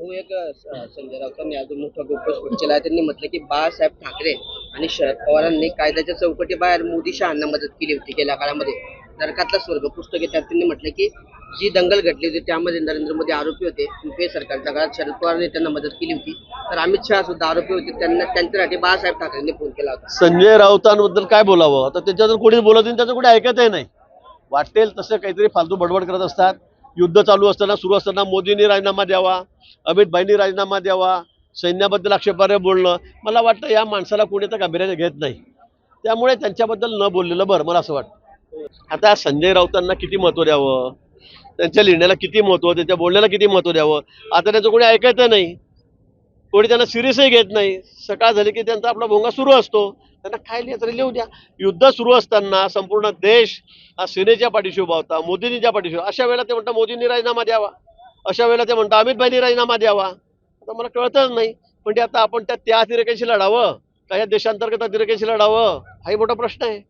हो एक संजय राऊतांनी अजून मोठा गोष्ट केला त्यांनी म्हटलं की बाळासाहेब ठाकरे आणि शरद पवारांनी कायद्याच्या चौकटी बाहेर मोदी शहांना मदत केली होती गेल्या काळामध्ये. नरकातला स्वर्ग पुस्तक त्यात त्यांनी म्हटलं की जी दंगल घडली होती त्यामध्ये नरेंद्र मोदी आरोपी होते. युपीए सरकारच्या काळात शरद पवारांनी त्यांना मदत केली होती. तर अमित शहा सुद्धा आरोपी होते. त्यांना त्यांच्यासाठी बाळासाहेब ठाकरेंनी फोन केला होता. संजय राऊतांबद्दल काय बोलावं? आता त्याच्यातून कोणीच बोलत नाही त्याचं कुठे ऐकतही नाही. वाटेल तसं काहीतरी फालतू बडबड करत असतात. युद्ध चालू असताना सुरू असताना मोदींनी राजीनामा द्यावा अमितभाईंनी राजीनामा द्यावा सैन्याबद्दल आक्षेपार्ह बोलणं. मला वाटतं या माणसाला कोणी तर गांभीर्याने घेत नाही. त्यामुळे त्यांच्याबद्दल न बोललेलं बरं मला असं वाटतं. आता संजय राऊतांना किती महत्त्व द्यावं? त्यांच्या लिहिण्याला किती महत्त्व त्यांच्या बोलण्याला किती महत्त्व द्यावं? आता त्यांचं कोणी ऐकायचं नाही. कोणी त्यांना सिरियसही घेत नाही. सकाळ झाली की त्यांचा आपला भोंगा सुरू असतो. त्यांना काय लिहायचं? तरी लिहू द्या. युद्ध सुरू असताना संपूर्ण देश हा सेनेच्या पाठीशी उभा होता मोदींच्या पाठीशी अशा वेळेला ते म्हणतात मोदींनी राजीनामा द्यावा. अशा वेळेला ते म्हणतात अमित भाईंनी राजीनामा द्यावा. आता मला कळतच नाही पण ते आता आपण त्या त्या अतिरेक्यांशी लढावं का या देशांतर्गत अतिरेक्यांशी लढावं हाही मोठा प्रश्न आहे.